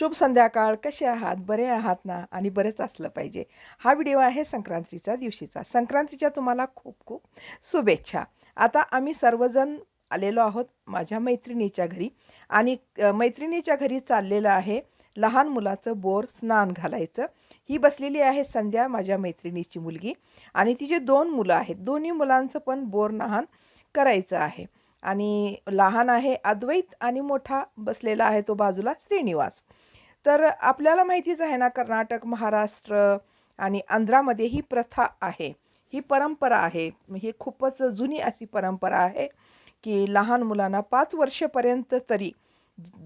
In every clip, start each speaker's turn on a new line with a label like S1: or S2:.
S1: शुभ संध्याकाळ. कसे आहात? बरे आहात ना? आणि बरेच असलं पाहिजे. हा व्हिडिओ आहे संक्रांतीचा दिवशीचा. संक्रांतीच्या तुम्हाला खूप खूप शुभेच्छा. आता आम्ही सर्वजण आलेलो आहोत माझ्या मैत्रिणीच्या घरी. आणि मैत्रिणीच्या घरी चाललेलं आहे लहान मुलाचं बोर स्नान घालायचं. ही बसलेली आहे संध्या माझ्या मैत्रिणीची मुलगी. आणि तिचे दोन मुलं आहेत. दोन्ही मुलांचं पण बोर नहान करायचं आहे. आणि लहान आहे अद्वैत आणि मोठा बसलेला आहे तो बाजूला श्रीनिवास. तर आपल्याला माहितीच आहे ना कर्नाटक महाराष्ट्र आणि आंध्रामध्ये ही प्रथा आहे. ही परंपरा आहे. ही खूपच जुनी अशी परंपरा आहे की लहान मुलांना पाच वर्षपर्यंत तरी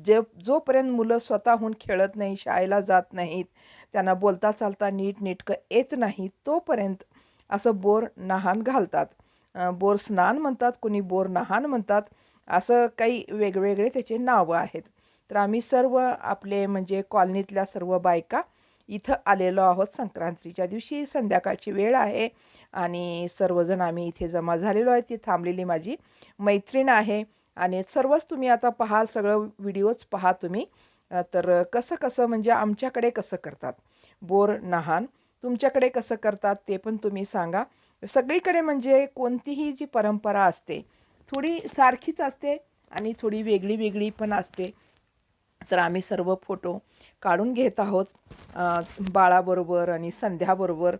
S1: जे जोपर्यंत मुलं स्वतःहून खेळत नाही शाळेला जात नाहीत त्यांना बोलता चालता नीट नेटकं येत नाही तोपर्यंत असं बोर नहान घालतात. बोर स्नान म्हणतात कोणी बोर नहान म्हणतात असं काही वेगवेगळे त्याचे नावं आहेत. तर आम्ही सर्व आपले म्हणजे कॉलनीतल्या सर्व बायका इथं आलेलो आहोत. संक्रांतीच्या दिवशी संध्याकाळची वेळ आहे आणि सर्वजण आम्ही इथे जमा झालेलो आहे. ती थांबलेली माझी मैत्रीण आहे आणि सर्वच तुम्ही आता पाहाल सगळं व्हिडिओज पहा तुम्ही. तर कसं कसं म्हणजे आमच्याकडे कसं करतात? बोर नहान तुमच्याकडे कसं करतात ते पण तुम्ही सांगा. सगळीकडे म्हणजे कोणतीही जी परंपरा असते थोडी सारखीच असते आणि थोडी वेगळी वेगळी पण असते. तर आम्ही सर्व फोटो काढून घेत आहोत. बाळाबरोबर आणि संध्याबरोबर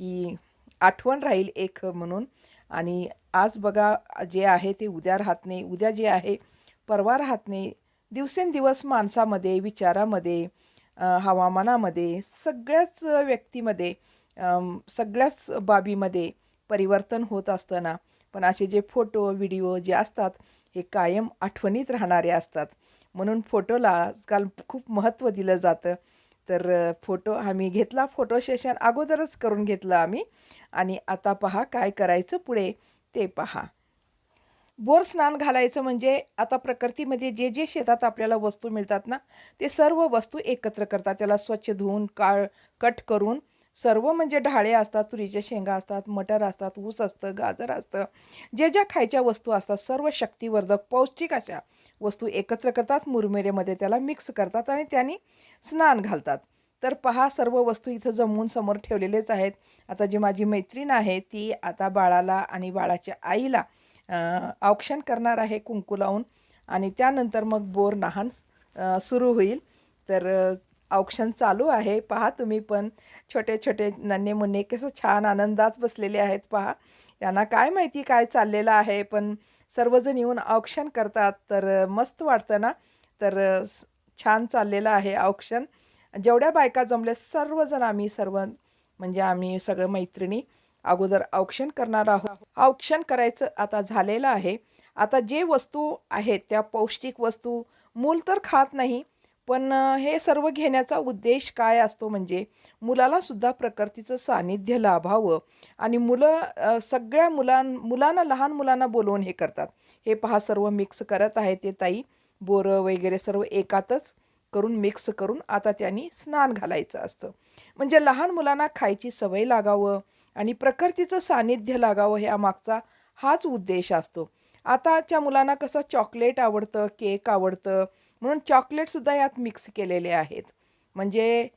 S1: की आठवण राहील एक म्हणून. आणि आज बघा जे आहे ते उद्या राहत नाही. उद्या जे आहे परवा राहत नाही. दिवसेंदिवस माणसामध्ये विचारामध्ये हवामानामध्ये सगळ्याच व्यक्तीमध्ये सगळ्याच बाबीमध्ये परिवर्तन होत असताना. पण असे जे फोटो व्हिडिओ जे असतात हे कायम आठवणीत राहणारे असतात. म्हणून फोटोला आजकाल खूप महत्त्व दिलं जातं. तर फोटो आम्ही घेतला फोटो सेशन अगोदरच करून घेतलं आम्ही. आणि आता पहा काय करायचं पुढे ते पहा. बोर स्नान घालायचं म्हणजे आता प्रकृतीमध्ये जे जे शेतात आपल्याला वस्तू मिळतात ना ते सर्व वस्तू एकत्र करतात. त्याला स्वच्छ धुवून काळ कट करून सर्व म्हणजे ढाळे असतात तुरीच्या शेंगा असतात मटर असतात ऊस असतं गाजर असतं. जे ज्या खायच्या वस्तू असतात सर्व शक्तिवर्धक पौष्टिक अशा वस्तू एकत्र करतात मुरमेरेमध्ये त्याला मिक्स करतात आणि त्यांनी स्नान घालतात. तर पहा सर्व वस्तू इथं जमवून समोर ठेवलेलेच आहेत. आता जी माझी मैत्रीण आहे ती आता बाळाला आणि बाळाच्या आईला औक्षण करणार आहे कुंकू लावून आणि त्यानंतर मग बोर नहान सुरू होईल. तर औक्षण चालू आहे. पहा तुम्ही पण छोटे छोटे नन्हे मुन्ने कसं छान आनंदात बसलेले आहेत. पहा यांना काय माहिती काय चाललेलं आहे पण सर्वजण येऊन औक्षण करतात. तर मस्त वाटतं ना? तर छान चाललेलं आहे औक्षण जेवढ्या बायका जमल्या सर्वजण आम्ही सर्व म्हणजे आम्ही सगळं मैत्रिणी अगोदर औक्षण करणार आहोत. औक्षण करायचं आता झालेलं आहे. आता जे वस्तू आहेत त्या पौष्टिक वस्तू मूल तर खात नाही पण हे सर्व घेण्याचा उद्देश काय असतो म्हणजे मुलाला सुद्धा प्रकृतीचं सानिध्य लाभावं आणि मुलं सगळ्या मुलां मुलांना लहान मुलांना बोलवून हे करतात. हे पहा सर्व मिक्स करत आहे ते ताई. बोरं वगैरे सर्व एकातच करून मिक्स करून आता त्यांनी स्नान घालायचं असतं. म्हणजे लहान मुलांना खायची सवय लागावं आणि प्रकृतीचं सानिध्य लागावं ह्या मागचा हाच उद्देश असतो. आताच्या मुलांना कसं चॉकलेट आवडतं केक आवडतं म्हणून चॉकलेटसुद्धा यात मिक्स केलेले आहेत. म्हणजे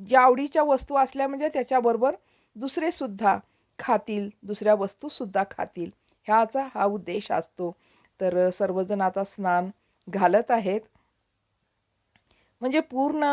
S1: ज्या आवडीच्या वस्तू असल्या म्हणजे त्याच्याबरोबर दुसरेसुद्धा खातील दुसऱ्या वस्तूसुद्धा खातील. ह्याचा हा उद्देश असतो. तर सर्वजण आता स्नान घालत आहेत. म्हणजे पूर्ण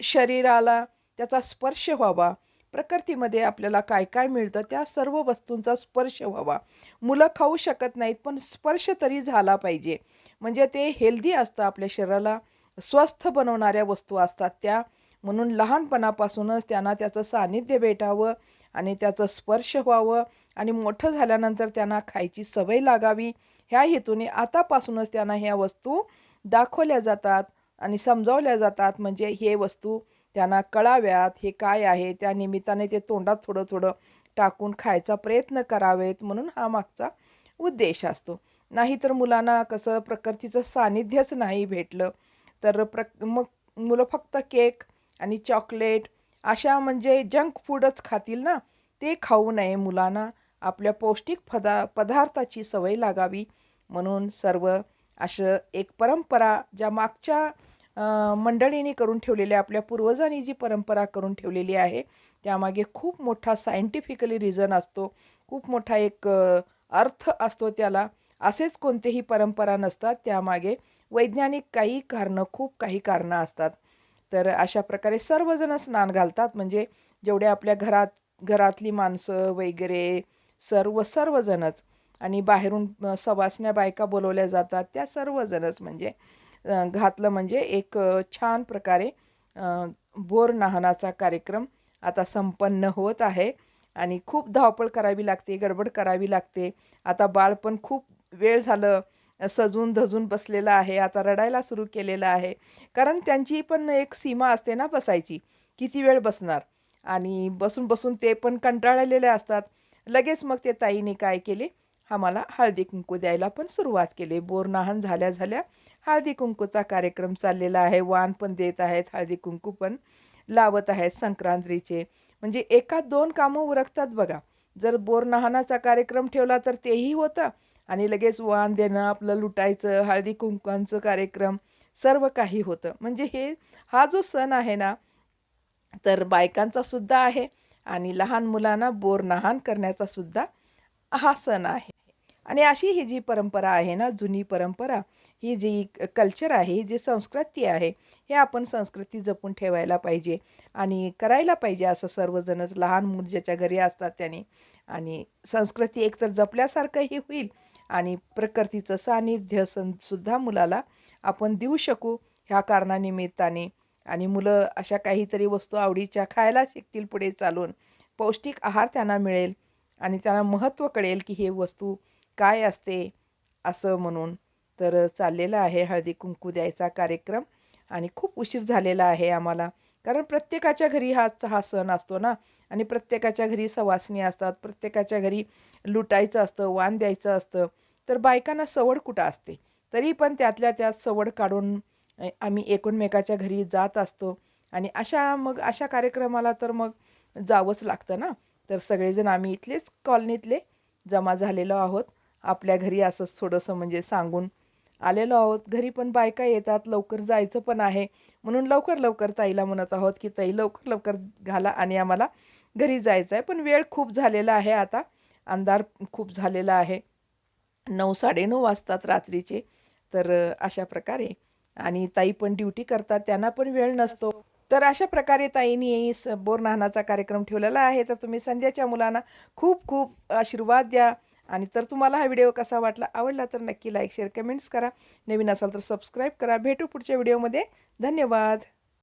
S1: शरीराला त्याचा स्पर्श व्हावा. प्रकृतीमध्ये आपल्याला काय काय मिळतं त्या सर्व वस्तूंचा स्पर्श व्हावा. मुलं खाऊ शकत नाहीत पण स्पर्श तरी झाला पाहिजे. म्हणजे ते हेल्दी असतं आपल्या शरीराला. स्वस्थ बनवणाऱ्या वस्तू असतात त्या. म्हणून लहानपणापासूनच त्यांना त्याचं सान्निध्य भेटावं आणि त्याचं स्पर्श व्हावं आणि मोठं झाल्यानंतर त्यांना खायची सवय लागावी. ह्या हेतूने आतापासूनच त्यांना ह्या वस्तू दाखवल्या जातात आणि समजावल्या जातात. म्हणजे हे वस्तू त्यांना कळाव्यात हे काय आहे? त्या निमित्ताने ते तोंडात थोडं थोडं टाकून खायचा प्रयत्न करावेत. म्हणून हा मागचा उद्देश असतो. नाहीतर मुलांना कसं प्रकृतीचं सानिध्यच नाही भेटलं. तर प्र मग मुलं फक्त केक आणि चॉकलेट अशा म्हणजे जंक फूडच खातील ना? ते खाऊ नये मुलांना. आपल्या पौष्टिक पदा पदार्थाची सवय लागावी. म्हणून सर्व असं एक परंपरा ज्या मागच्या मंडळीने मंडळींनी करून ठेवलेल्या आपल्या पूर्वजांनी जी परंपरा करून ठेवलेली आहे त्यामागे खूप मोठा सायंटिफिकली रिझन असतो. खूप मोठा एक अर्थ असतो त्याला. असेच कोणतेही परंपरा नसतात त्यामागे वैज्ञानिक काही कारणं खूप काही कारणं असतात. तर अशा प्रकारे सर्वजण स्नान घालतात म्हणजे जेवढे आपल्या घरात घरातली माणसं वगैरे सर्व सर्वजणच. आणि बाहेरून सवासण्या बायका बोलवल्या जातात त्या सर्वजणच. म्हणजे घातलं म्हणजे एक छान प्रकारे बोर नाहनाचा कार्यक्रम आता संपन्न होत आहे. आणि खूप धावपळ करावी लागते गडबड करावी लागते. आता बाळ पण खूप वेळ झालं सजून धजून बसलेलं आहे आता रडायला सुरू केलेलं आहे. कारण त्यांची पण एक सीमा असते ना बसायची किती वेळ बसणार? आणि बसून बसून ते पण कंटाळलेले असतात. लगेच मग ते ताईने काय केले? आम्हाला हळदी कुंकू द्यायला पण सुरुवात केली. बोरनाहन झाल्या झाल्या हळदी कुंकूचा कार्यक्रम चाललेला आहे. वाण पण देत आहेत हळदी कुंकू पण लावत आहेत संक्रांतीचे. म्हणजे एका दोन कामं उरकतात बघा. जर बोरनाहनाचा कार्यक्रम ठेवला तर तेही होतं. आणि लगेच वाण देणं आपलं लुटायचं हळदी कुंकांचं कार्यक्रम सर्व काही होतं. म्हणजे हे हा जो सण आहे ना तर बायकांचा सुद्धा आहे आणि लहान मुलांना बोरनाहन करण्याचा सुद्धा हा सण आहे. आणि अशी ही जी परंपरा आहे ना जुनी परंपरा ही जी कल्चर आहे ही जी संस्कृती आहे हे आपण संस्कृती जपून ठेवायला पाहिजे आणि करायला पाहिजे असं सर्वजणच. लहान मुलं ज्याच्या घरी असतात त्याने आणि संस्कृती एकतर जपल्यासारखंही होईल आणि प्रकृतीचं सानिध्य सं सुद्धा मुलाला आपण देऊ शकू ह्या कारणानिमित्ताने. आणि मुलं अशा काहीतरी वस्तू आवडीच्या खायला शिकतील पुढे चालून. पौष्टिक आहार त्यांना मिळेल आणि त्यांना महत्त्व कळेल की हे वस्तू काय असते असं म्हणून. तर चाललेला आहे हळदी कुंकू द्यायचा कार्यक्रम आणि खूप उशीर झालेला आहे आम्हाला. कारण प्रत्येकाच्या घरी हा हा सण असतो ना. आणि प्रत्येकाच्या घरी सवासणी असतात प्रत्येकाच्या घरी लुटायचं असतं वाण द्यायचं असतं. तर बायकांना सवड कुठं असते? तरी पण त्यातल्या त्यात सवड काढून आम्ही एकूणमेकाच्या घरी जात असतो. आणि अशा मग अशा कार्यक्रमाला तर मग जावंच लागतं ना. तर सगळेजण आम्ही इथलेच कॉलनीतले जमा झालेलो आहोत. आपल्या घरी असंच थोडंसं म्हणजे सांगून आलेलो आहोत. घरी पण बायका येतात लवकर जायचं पण आहे. म्हणून लवकर लवकर ताईला म्हणत आहोत की ताई लवकर लवकर घाला आणि आम्हाला घरी जायचं आहे पण वेळ खूप झालेला आहे आता. अंधार खूप झालेला आहे. नऊ साडेनऊ वाजतात रात्रीचे. तर अशा प्रकारे. आणि ताई पण ड्युटी करतात त्यांना पण वेळ नसतो. तर अशा प्रकारे ताईंनी स बोरनाहनाचा कार्यक्रम ठेवलेला आहे. तर तुम्ही संध्याच्या मुलांना खूप खूप आशीर्वाद द्या. आणि तर तुम्हाला हा व्हिडिओ कसा वाटला आवडला तर नक्की लाईक शेअर कमेंट्स करा. नवीन असाल तर सबस्क्राईब करा. भेटू पुढच्या व्हिडिओमध्ये. धन्यवाद.